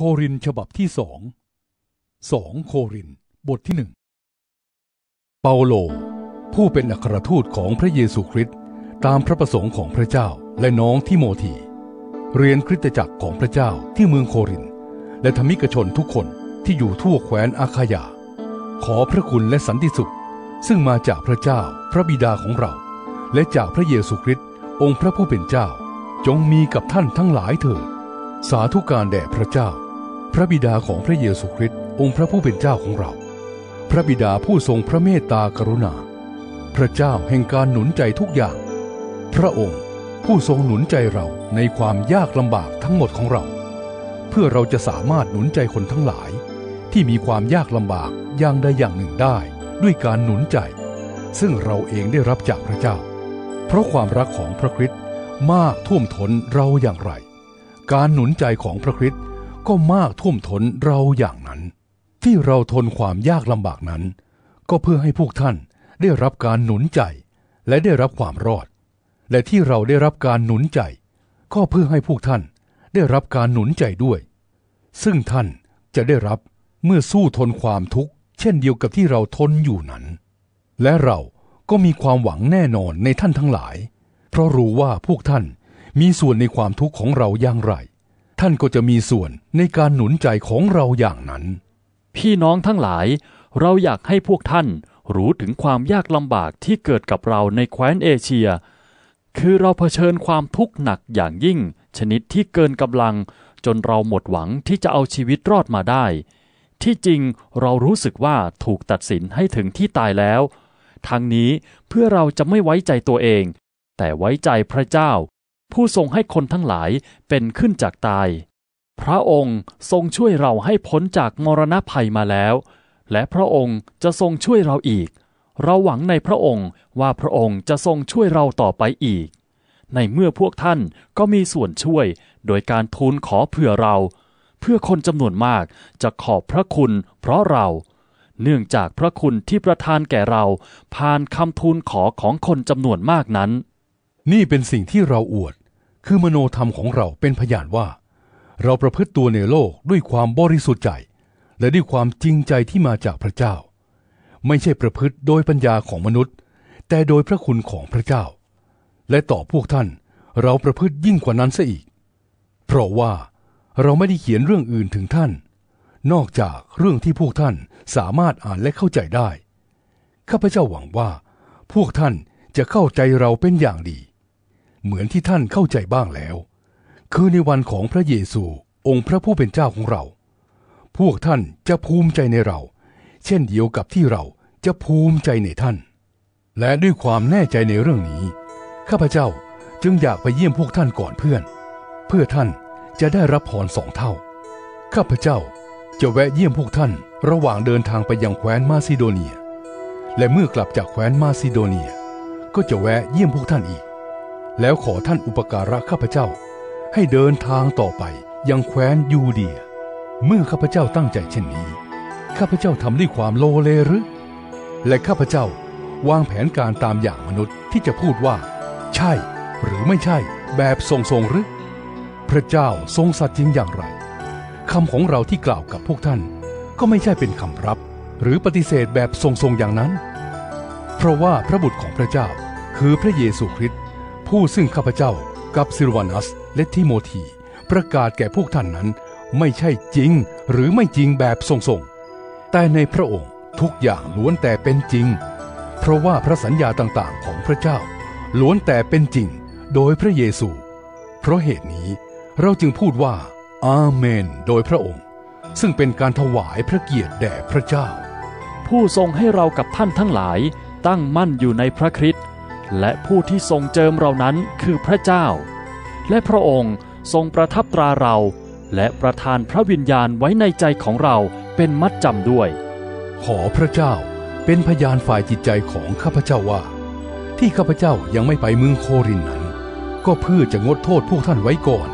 ครินฉบับที่สองสองโครินบทที่หนึ่งเปาโล ผู้เป็นอัครทูตของพระเยซูคริสต์ตามพระประสงค์ของพระเจ้าและน้องทิโมธี เรียนคริสตจักรของพระเจ้าที่เมืองโคริน และธรรมิกชนทุกคนที่อยู่ทั่วแคว้นอาคายา ขอพระคุณและสันติสุข ซึ่งมาจากพระเจ้าพระบิดาของเรา และจากพระเยซูคริสต์องค์พระผู้เป็นเจ้า จงมีกับท่านทั้งหลายเถิดสาธุการแด่พระเจ้า พระบิดาของพระเยซูคริสต์องค์พระผู้เป็นเจ้าของเรา พระบิดาผู้ทรงพระเมตตากรุณา พระเจ้าแห่งการหนุนใจทุกอย่าง พระองค์ผู้ทรงหนุนใจเราในความยากลำบากทั้งหมดของเรา เพื่อเราจะสามารถหนุนใจคนทั้งหลาย ที่มีความยากลำบากอย่างใดอย่างหนึ่งได้ ด้วยการหนุนใจ ซึ่งเราเองได้รับจากพระเจ้า เพราะความรักของพระคริสต์มากท่วมท้นเราอย่างไร การหนุนใจของพระคริสต์ ก็มากท่วมท้นเราอย่างนั้น ที่เราทนความยากลำบากนั้น ก็เพื่อให้พวกท่านได้รับการหนุนใจ และได้รับความรอด และที่เราได้รับการหนุนใจ ก็เพื่อให้พวกท่านได้รับการหนุนใจด้วย ซึ่งท่านจะได้รับเมื่อสู้ทนความทุกข์ เช่นเดียวกับที่เราทนอยู่นั้น และเราก็มีความหวังแน่นอนในท่านทั้งหลาย เพราะรู้ว่าพวกท่านมีส่วนในความทุกข์ของเราอย่างไร ท่านก็จะมีส่วนในการหนุนใจของเราอย่างนั้น พี่น้องทั้งหลาย เราอยากให้พวกท่านรู้ถึงความยากลำบากที่เกิดกับเราในแคว้นเอเชีย คือเราเผชิญความทุกข์หนักอย่างยิ่ง ชนิดที่เกินกำลัง จนเราหมดหวังที่จะเอาชีวิตรอดมาได้ ที่จริงเรารู้สึกว่าถูกตัดสินให้ถึงที่ตายแล้ว ทั้งนี้เพื่อเราจะไม่ไว้ใจตัวเอง แต่ไว้ใจพระเจ้า ผู้ทรงให้คนทั้งหลายเป็นขึ้นจากตาย พระองค์ทรงช่วยเราให้พ้นจากมรณะภัยมาแล้ว และพระองค์จะทรงช่วยเราอีก เราหวังในพระองค์ว่าพระองค์จะทรงช่วยเราต่อไปอีก ในเมื่อพวกท่านก็มีส่วนช่วยโดยการทูลขอเผื่อเรา เพื่อคนจำนวนมากจะขอบพระคุณเพราะเราเนื่องจากพระคุณที่ประทานแก่เรา ผ่านคำทูลขอของคนจำนวนมากนั้น นี่เป็นสิ่งที่เราอวด คือมโนธรรมของเราเป็นพยานว่า เราประพฤติตัวในโลกด้วยความบริสุทธิ์ใจ และด้วยความจริงใจที่มาจากพระเจ้า ไม่ใช่ประพฤติโดยปัญญาของมนุษย์ แต่โดยพระคุณของพระเจ้า และต่อพวกท่านเราประพฤติยิ่งกว่านั้นซะอีก เพราะว่าเราไม่ได้เขียนเรื่องอื่นถึงท่าน นอกจากเรื่องที่พวกท่านสามารถอ่านและเข้าใจได้ ข้าพเจ้าหวังว่า พวกท่านจะเข้าใจเราเป็นอย่างดี เหมือนที่ท่านเข้าใจบ้างแล้ว คือในวันของพระเยซูองค์พระผู้เป็นเจ้าของเรา พวกท่านจะภูมิใจในเรา เช่นเดียวกับที่เราจะภูมิใจในท่าน และด้วยความแน่ใจในเรื่องนี้ ข้าพเจ้าจึงอยากไปเยี่ยมพวกท่านก่อนเพื่อน เพื่อท่านจะได้รับพรสองเท่า ข้าพเจ้าจะแวะเยี่ยมพวกท่านระหว่างเดินทางไปยังแคว้นมาซิโดเนีย และเมื่อกลับจากแคว้นมาซิโดเนีย ก็จะแวะเยี่ยมพวกท่านอีก แล้วขอท่านอุปการะข้าพเจ้า ให้เดินทางต่อไปยังแคว้นยูเดีย เมื่อข้าพเจ้าตั้งใจเช่นนี้ ข้าพเจ้าทำด้วยความโลเลหรือ และข้าพเจ้าวางแผนการตามอย่างมนุษย์ที่จะพูดว่า ใช่ หรือไม่ใช่ แบบทรงๆหรือ พระเจ้าทรงสัตย์จริงอย่างไรคำของเราที่กล่าวกับพวกท่าน ก็ไม่ใช่เป็นคำรับ หรือปฏิเสธแบบทรงๆอย่างนั้น เพราะว่าพระบุตรของพระเจ้าคือพระเยซูคริสต์ ผู้ซึ่งข้าพเจ้ากับซิลวานัสและทิโมธี ประกาศแก่พวกท่านนั้น ไม่ใช่จริงหรือไม่จริงแบบทรงๆ แต่ในพระองค์ทุกอย่างล้วนแต่เป็นจริง เพราะว่าพระสัญญาต่างๆของพระเจ้า ล้วนแต่เป็นจริงโดยพระเยซู เพราะเหตุนี้เราจึงพูดว่า อาเมน โดยพระองค์ ซึ่งเป็นการถวายพระเกียรติแด่พระเจ้า ผู้ทรงให้เรากับท่านทั้งหลายตั้งมั่นอยู่ในพระคริสต์ และผู้ที่ทรงเจิมเรานั้นคือพระเจ้า และพระองค์ทรงประทับตราเรา และประทานพระวิญญาณไว้ในใจของเราเป็นมัดจำด้วย ขอพระเจ้าเป็นพยานฝ่ายจิตใจของข้าพเจ้าว่า ที่ข้าพเจ้ายังไม่ไปเมืองโครินนั้น ก็เพื่อจะงดโทษพวกท่านไว้ก่อน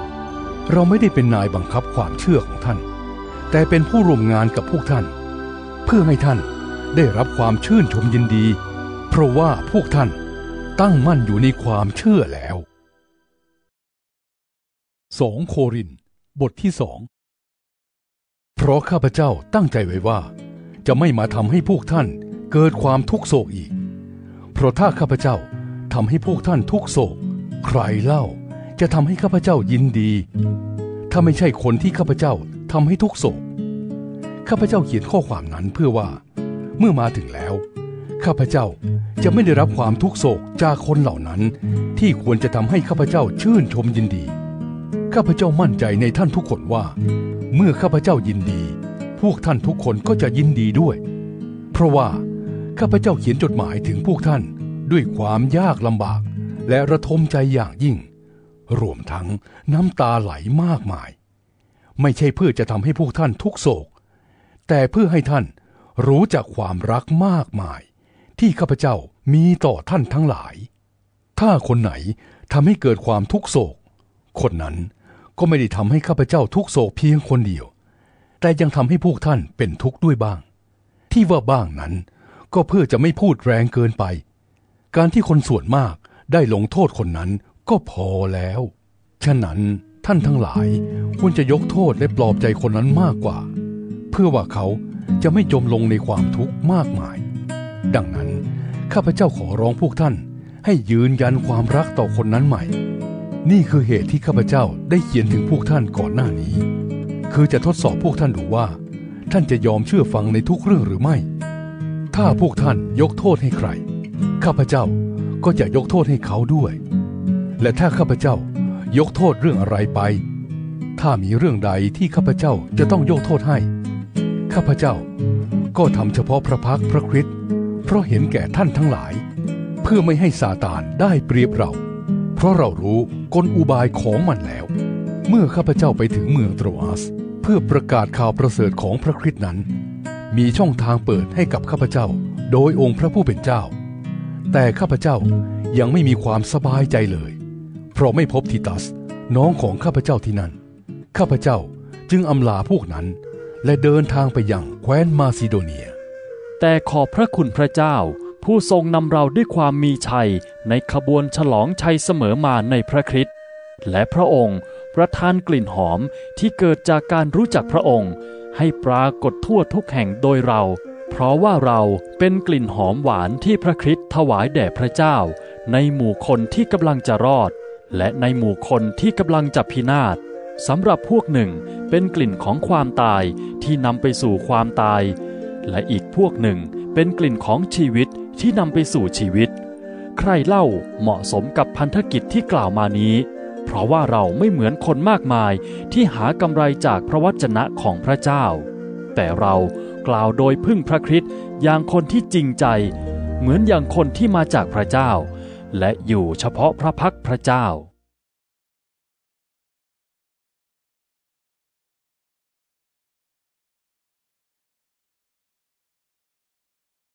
เราไม่ได้เป็นนายบังคับความเชื่อของท่าน แต่เป็นผู้ร่วมงานกับพวกท่าน เพื่อให้ท่านได้รับความชื่นชมยินดี เพราะว่าพวกท่าน ตั้งมั่นอยู่ในความเชื่อแล้วสองโคริน บทที่สอง เพราะข้าพเจ้าตั้งใจไว้ว่า จะไม่มาทำให้พวกท่านเกิดความทุกโศกอีก เพราะถ้าข้าพเจ้าทำให้พวกท่านทุกโศก ใครเล่าจะทำให้ข้าพเจ้ายินดี ถ้าไม่ใช่คนที่ข้าพเจ้าทำให้ทุกโศก ข้าพเจ้าเขียนข้อความนั้นเพื่อว่า เมื่อมาถึงแล้ว ข้าพเจ้าจะไม่ได้รับความทุกโศกจากคนเหล่านั้น ที่ควรจะทำให้ข้าพเจ้าชื่นชมยินดี ข้าพเจ้ามั่นใจในท่านทุกคนว่า เมื่อข้าพเจ้ายินดี พวกท่านทุกคนก็จะยินดีด้วย เพราะว่าข้าพเจ้าเขียนจดหมายถึงพวกท่านด้วยความยากลำบาก และระทมใจอย่างยิ่ง รวมทั้งน้ำตาไหลมากมาย ไม่ใช่เพื่อจะทำให้พวกท่านทุกโศก แต่เพื่อให้ท่านรู้จักความรักมากมาย ที่ข้าพเจ้ามีต่อท่านทั้งหลาย ถ้าคนไหนทำให้เกิดความทุกโศก คนนั้นก็ไม่ได้ทำให้ข้าพเจ้าทุกโศกเพียงคนเดียว แต่ยังทำให้พวกท่านเป็นทุกข์ด้วยบ้าง ที่ว่าบ้างนั้นก็เพื่อจะไม่พูดแรงเกินไป การที่คนส่วนมากได้ลงโทษคนนั้นก็พอแล้ว ฉะนั้นท่านทั้งหลายควรจะยกโทษและปลอบใจคนนั้นมากกว่า เพื่อว่าเขาจะไม่จมลงในความทุกข์มากมาย ดังนั้น ข้าพเจ้าขอร้องพวกท่าน ให้ยืนยันความรักต่อคนนั้นใหม่ นี่คือเหตุที่ข้าพเจ้าได้เขียนถึงพวกท่านก่อนหน้านี้ คือจะทดสอบพวกท่านดูว่า ท่านจะยอมเชื่อฟังในทุกเรื่องหรือไม่ ถ้าพวกท่านยกโทษให้ใคร ข้าพเจ้าก็จะยกโทษให้เขาด้วย และถ้าข้าพเจ้ายกโทษเรื่องอะไรไป ถ้ามีเรื่องใดที่ข้าพเจ้าจะต้องยกโทษให้ ข้าพเจ้าก็ทำเฉพาะพระพักตร์พระคริสต์ เพราะเห็นแก่ท่านทั้งหลาย เพื่อไม่ให้ซาตานได้เปรียบเรา เพราะเรารู้กลอุบายของมันแล้ว เมื่อข้าพเจ้าไปถึงเมืองโตรอัสเพื่อประกาศข่าวประเสริฐของพระคริสต์นั้น มีช่องทางเปิดให้กับข้าพเจ้า โดยองค์พระผู้เป็นเจ้า แต่ข้าพเจ้ายังไม่มีความสบายใจเลย เพราะไม่พบทิตัส น้องของข้าพเจ้าที่นั่น ข้าพเจ้าจึงอำลาพวกนั้น และเดินทางไปยังแคว้นมาซิโดเนีย แต่ขอบพระคุณพระเจ้า ผู้ทรงนำเราด้วยความมีชัยในขบวนฉลองชัยเสมอมาในพระคริสต์และพระองค์ประทานกลิ่นหอมที่เกิดจากการรู้จักพระองค์ ให้ปรากฏทั่วทุกแห่งโดยเรา เพราะว่าเราเป็นกลิ่นหอมหวานที่พระคริสต์ถวายแด่พระเจ้า ในหมู่คนที่กำลังจะรอด และในหมู่คนที่กำลังจะพินาศสำหรับพวกหนึ่งเป็นกลิ่นของความตายที่นำไปสู่ความตาย และอีกพวกหนึ่งเป็นกลิ่นของชีวิตที่นำไปสู่ชีวิต ใครเล่าเหมาะสมกับพันธกิจที่กล่าวมานี้ เพราะว่าเราไม่เหมือนคนมากมายที่หากำไรจากพระวจนะของพระเจ้า แต่เรากล่าวโดยพึ่งพระคริสต์อย่างคนที่จริงใจ เหมือนอย่างคนที่มาจากพระเจ้า และอยู่เฉพาะพระพักพระเจ้า